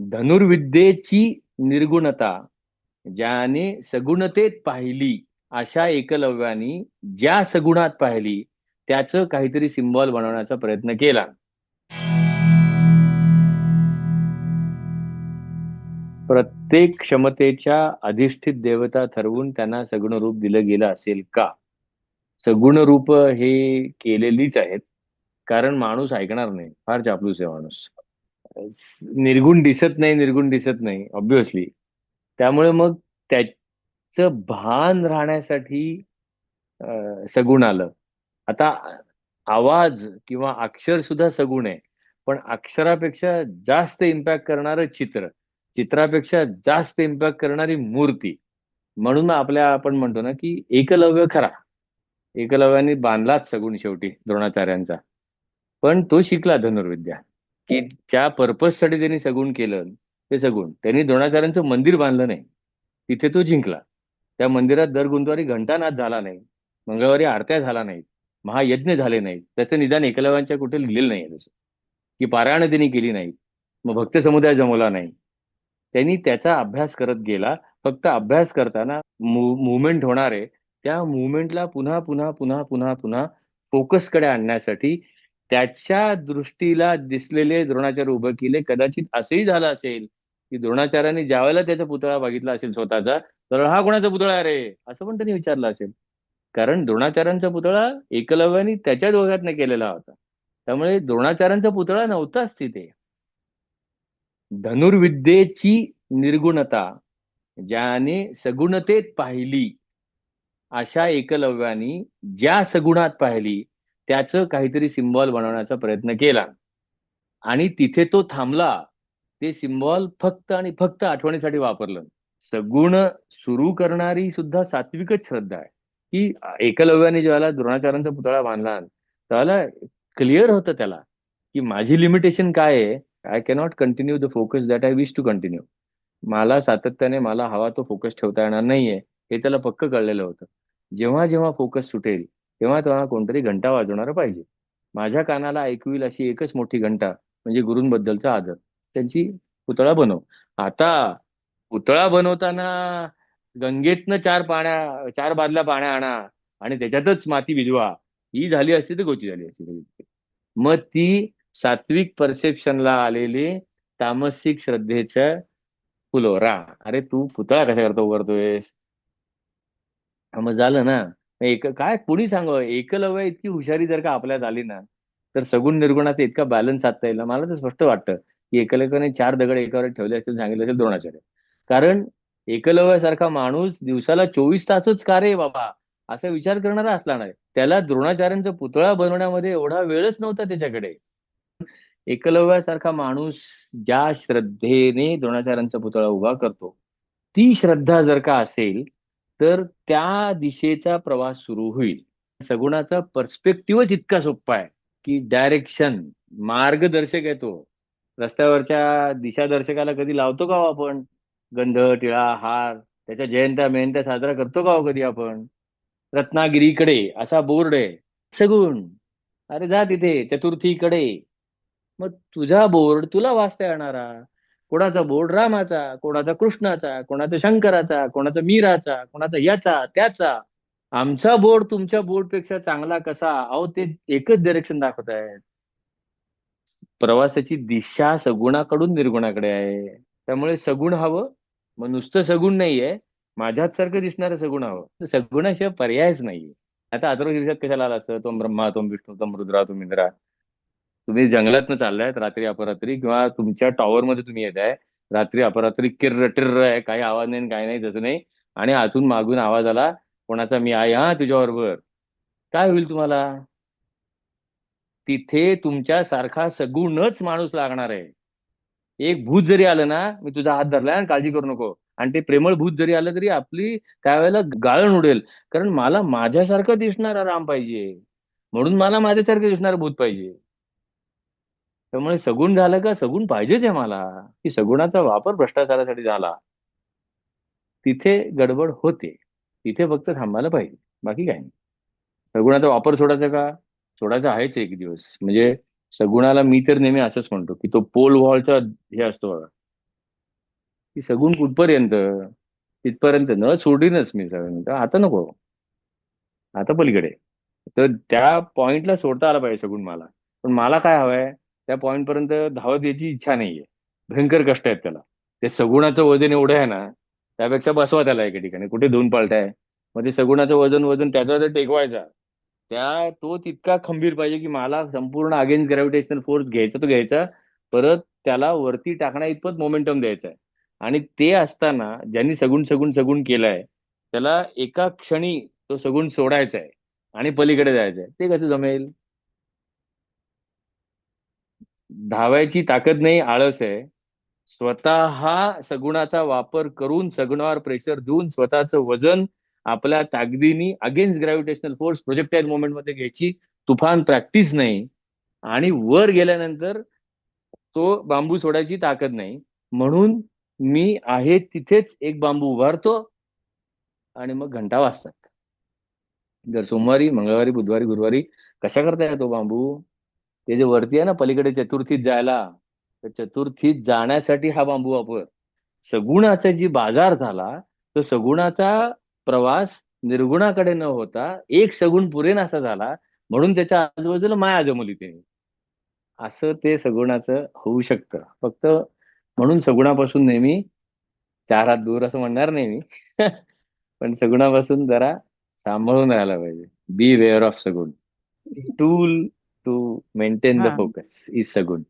धनुर्विद्येची निर्गुणता ज्याने सगुणतेत पाहिली अशा एकलव्यानी ज्या सगुणात पाहिली त्याचं काहीतरी सिम्बॉल बनवण्याचा प्रयत्न केला. प्रत्येक क्षमतेच्या अधिष्ठित देवता ठरवून त्यांना सगुण रूप दिलं गेलं असेल का? सगुण रूप हे केलेलीच आहेत कारण माणूस ऐकणार नाही फार चापलूस आहे माणूस. निर्गुण दिसत नाही निर्गुण दिसत नाही ऑब्विसली त्यामुळे मग त्याचं भान राहण्यासाठी सगुण आलं. आता आवाज किंवा अक्षर सुद्धा सगुण आहे. पण अक्षरापेक्षा जास्त इम्पॅक्ट करणारं चित्र चित्रापेक्षा जास्त इम्पॅक्ट करणारी मूर्ती. म्हणून आपल्या आपण म्हणतो ना की एकलव्य खरा. एकलव्याने बांधलाच सगुण शेवटी द्रोणाचार्यांचा. पण तो शिकला धनुर्विद्या. की ज्या पर्पजसाठी त्यांनी सगुण केलं ते सगुण. त्यांनी द्रोणाचार्यांचं मंदिर बांधलं नाही. तिथे तो जिंकला. त्या मंदिरात दर गुंतवारी घंटानाथ झाला नाही. मंगळवारी आरत्या झाला नाहीत. महायज्ञ झाले नाहीत. त्याचं निदान एकलव्यांच्या कुठे लिहिलेलं नाही तसं. की पारायण त्यांनी केली नाही मग भक्त समुदाय जमवला नाही. त्यांनी त्याचा अभ्यास करत गेला. फक्त अभ्यास करताना मुवमेंट होणारे त्या मुवमेंटला पुन्हा पुन्हा पुन्हा पुन्हा पुन्हा फोकसकडे आणण्यासाठी त्याच्या दृष्टीला दिसलेले द्रोणाचार्य उभं केले. कदाचित असंही झालं असेल की द्रोणाचार्याने ज्यावेळेला त्याचा पुतळा बघितला असेल स्वतःचा तर हा कोणाचा पुतळा रे? असं पण त्यांनी विचारलं असेल. कारण द्रोणाचार्यांचा पुतळा एकलव्याने त्याच्या दोघातनं केलेला होता. त्यामुळे द्रोणाचार्यांचा पुतळा नव्हताच तिथे धनुर्विद्येची निर्गुणता ज्याने सगुणतेत पाहिली अशा एकलव्यानी ज्या सगुणात पाहिली त्याचं काहीतरी सिम्बॉल बनवण्याचा प्रयत्न केला. आणि तिथे तो थांबला. ते सिम्बॉल फक्त आणि फक्त आठवणीसाठी वापरलं. सगुण सुरू करणारी सुद्धा सात्विकच श्रद्धा आहे. की एकलव्याने ज्याला द्रोणाचार्यांचा पुतळा बांधला त्याला क्लिअर होतं त्याला की माझी लिमिटेशन काय आहे? I cannot continue the focus that I wish to continue मला सातत्याने मला हवा तो फोकस ठेवता येणार नाहीये. हे त्याला पक्क कळलेलं होतं. जेव्हा जेव्हा फोकस सुटेल तेव्हा तेव्हा कोणतरी घंटा वाजवणार पाहिजे. माझ्या कानाला ऐकू अशी एकच मोठी घंटा म्हणजे गुरूंबद्दलचा आदर. त्यांची पुतळा बनव. आता पुतळा बनवताना गंगेतनं चार पाण्या चार बादल्या पाण्या आणा आणि त्याच्यातच माती भिजवा. ही झाली असती तर गोची झाली असती. मग ती सात्विक परसेप्शनला आलेली तामसिक श्रद्धेचं फुलोरा. अरे तू पुतळा कशा करतो करतोयस मग झालं ना. एक काय कुणी सांग? एकलव्य इतकी हुशारी जर का आपल्यात आली ना तर सगुण निर्गुणाचा इतका बॅलन्स साधता येईल मला तर स्पष्ट वाटतं की एकलव्याने चार दगड एकावर ठेवले असतील सांगितले असेल द्रोणाचार्य. कारण एकलव्यासारखा माणूस दिवसाला चोवीस तासच का रे बाबा? असा विचार करणारा असला नाही. त्याला द्रोणाचार्यांचा पुतळा बनवण्यामध्ये एवढा वेळच नव्हता त्याच्याकडे. एकलव्यासारखा माणूस ज्या श्रद्धेने द्रोणाचार्यांचा पुतळा उभा करतो ती श्रद्धा जर का असेल तर त्या दिशेचा प्रवास सुरू होईल. सगुणाचा पर्स्पेक्टिव्हच इतका सोप्पा आहे की डायरेक्शन मार्गदर्शक आहे तो. रस्त्यावरच्या दिशादर्शकाला कधी लावतो का हो आपण? गंध टिळा हार त्याच्या जयंत्या मेहनत्या साजरा करतो का हो कधी आपण? रत्नागिरीकडे असा बोर्ड आहे. सगुण. अरे जा तिथे चतुर्थीकडे. मग तुझा बोर्ड तुला वाचता येणारा. कोणाचा बोर्ड रामाचा कोणाचा कृष्णाचा कोणाचा शंकराचा कोणाचा मीराचा कोणाचा याचा त्याचा. आमचा बोर्ड तुमच्या बोर्डपेक्षा चांगला कसा? अहो ते एकच डायरेक्शन दाखवत आहेत प्रवासाची दिशा सगुणाकडून निर्गुणाकडे आहे. त्यामुळे सगुण हवं मग नुसतं सगुण नाहीये. माझ्याच सारखं दिसणारं सगुण हवं. सगुणाशिवाय पर्यायच नाहीये. आता अथर्व दिवसात कशाला आला असं? तो ब्रह्मा तो विष्णू तो रुद्रा तो इंद्रा. तुम्ही जंगलातनं चाललायत रात्री अपरात्री किंवा तुमच्या टॉवर मध्ये तुम्ही येत आहे रात्री अपरात्री किर्र टिर्र आहे काही आवाज नाही काही नाही तसं नाही. आणि आतून मागून आवाज आला कोणाचा मी आहे? हा तुझ्याबरोबर. काय होईल तुम्हाला? तिथे तुमच्या सारखा सगुणच माणूस लागणार आहे. एक भूत जरी आलं ना मी तुझा हात धरलाय काळजी करू नको. आणि ते प्रेमळ भूत जरी आलं तरी आपली त्यावेळेला गाळण उडेल. कारण मला माझ्यासारखं दिसणारा राम पाहिजे. म्हणून मला माझ्यासारखं दिसणार भूत पाहिजे. त्यामुळे सगुण झालं का? सगुण पाहिजेच आहे मला. की सगुणाचा वापर भ्रष्टाचारासाठी झाला. तिथे गडबड होते. तिथे फक्त थांबायला पाहिजे. बाकी काही नाही. सगुणाचा वापर सोडायचा का? सोडायचा आहेच एक दिवस. म्हणजे सगुणाला मी तर नेहमी असंच म्हणतो की तो पोल वॉलचा हे असतो बघा. की सगुण कुठपर्यंत? तिथपर्यंत न सोडीनच मी सगळ्यांना. आता नको. आता पलीकडे. तर त्या पॉइंटला सोडता आला पाहिजे सगुण मला. पण मला काय हवंय? त्या पॉईंट पर्यंत धावत यायची इच्छा नाहीये. भयंकर कष्ट आहेत त्याला. ते सगुणाचं वजन एवढं आहे ना त्यापेक्षा बसवा त्याला एका ठिकाणी. कुठे दोन पालट्या मग ते सगुणाचं वजन वजन त्याचा जर टेकवायचा त्या तो तितका खंबीर पाहिजे की मला संपूर्ण अगेन्स्ट ग्रॅव्हिटेशनल फोर्स घ्यायचा तो घ्यायचा. परत त्याला वरती टाकण्या इतपत मोमेंटम द्यायचा आहे आणि ते असताना ज्यांनी सगुण सगुण सगुण केलाय त्याला एका क्षणी तो सगुण सोडायचा आहे आणि पलीकडे जायचं आहे ते कसं जमेल? धावायची ताकद नाही आळस आहे. स्वतः सगुणाचा वापर करून सगुणावर प्रेशर देऊन स्वतःचं वजन आपल्या ताकदीनी अगेन्स्ट ग्रॅव्हिटेशनल फोर्स प्रोजेक्टाईल मोमेंटमध्ये घ्यायची तुफान प्रॅक्टिस नाही. आणि वर गेल्यानंतर तो बांबू सोडायची ताकद नाही. म्हणून मी आहे तिथेच एक बांबू उभारतो आणि मग घंटा वाजतात. जर सोमवारी मंगळवारी बुधवारी गुरुवारी कशा करताय तो बांबू? ते जे वरती आहे ना पलीकडे चतुर्थीत जायला तर चतुर्थीत जाण्यासाठी हा बांबू वापर. सगुणाचा जी बाजार झाला तो सगुणाचा प्रवास निर्गुणाकडे न होता एक सगुण पुरेनासा झाला म्हणून त्याच्या आजूबाजूला माया जमवली ते. असं ते सगुणाचं होऊ शकतं. फक्त म्हणून सगुणापासून नेहमी चार हात दूर असं म्हणणार नाही मी पण सगुणापासून जरा सांभाळून राहायला पाहिजे. Beware of Saguna. Tool to maintain the हा. Focus is Saguna